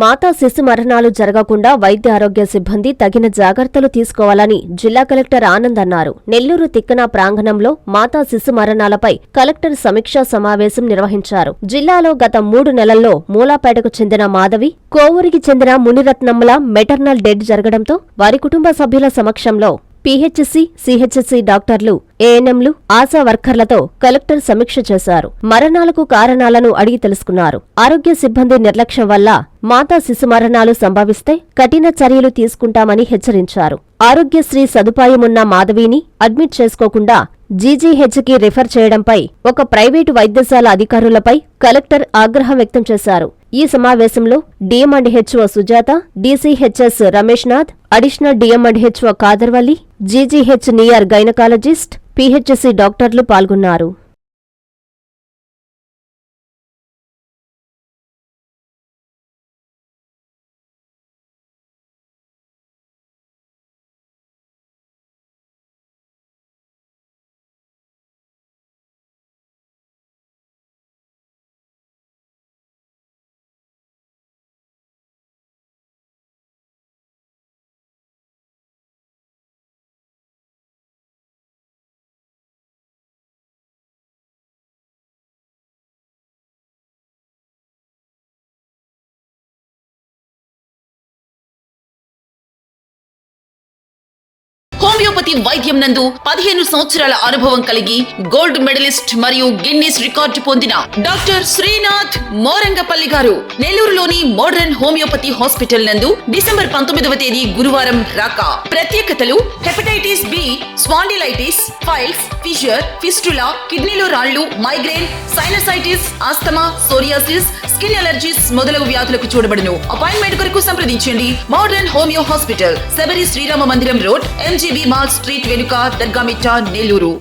మాతా శిశు మరణాలు జరగకుండా వైద్య ఆరోగ్య సిబ్బంది తగిన జాగ్రత్తలు తీసుకోవాలని జిల్లా కలెక్టర్ ఆనంద్ అన్నారు. నెల్లూరు తిక్కన ప్రాంగణంలో మాతా శిశు మరణాలపై కలెక్టర్ సమీక్షా సమావేశం నిర్వహించారు. జిల్లాలో గత మూడు నెలల్లో మూలాపేటకు చెందిన మాధవి కోవూరికి చెందిన మునిరత్నమ్మల మెటర్నల్ డెడ్ జరగడంతో వారి కుటుంబ సభ్యుల సమక్షంలో పీహెచ్సీ సిహెచ్సి డాక్టర్లు ఏఎన్ఎంలు ఆశా వర్కర్లతో కలెక్టర్ సమీక్ష చేశారు. మరణాలకు కారణాలను అడిగి తెలుసుకున్నారు. ఆరోగ్య సిబ్బంది నిర్లక్ష్యం వల్ల మాతా శిశు మరణాలు సంభవిస్తే కఠిన చర్యలు తీసుకుంటామని హెచ్చరించారు. ఆరోగ్యశ్రీ సదుపాయమున్న మాధవిని అడ్మిట్ చేసుకోకుండా జీజీహెచ్కి రిఫర్ చేయడంపై ఒక ప్రైవేటు వైద్యశాల అధికారులపై కలెక్టర్ ఆగ్రహం వ్యక్తం చేశారు. ఈ సమావేశంలో DM and HO Sujatha DCHS Ramesh Nath additional DM and HO Khadar Valli GGH near gynaecologist PHSC డాక్టర్లు పాల్గొన్నారు. హోమియోపతి వైద్యం నందు పదిహేను సంవత్సరాల అనుభవం కలిగి గోల్డ్ మెడలిస్ట్ మరియు గిన్నీస్ రికార్డు పొందిన డాక్టర్ శ్రీనాథ్ మోరంగపల్లి గారు నెల్లూరులోని మోడర్న్ హోమియోపతి హాస్పిటల్ నందు డిసెంబర్ పంతొమ్మిదవ తేదీ గురువారం రాక. ప్రత్యేకతలు hepatitis B spondylitis piles fissure fistula కిడ్నీలో రాళ్ళు migraine sinusitis asthma psoriasis skin allergies మొదలగు వ్యాధులకు చూడబడును. అపాయింట్మెంట్ కొరకు సంప్రదించండి. Modern homeo hospital Sabari Sri Rama Mandiram road MGB mall street వెనుక దర్గామిట్టా నెల్లూరు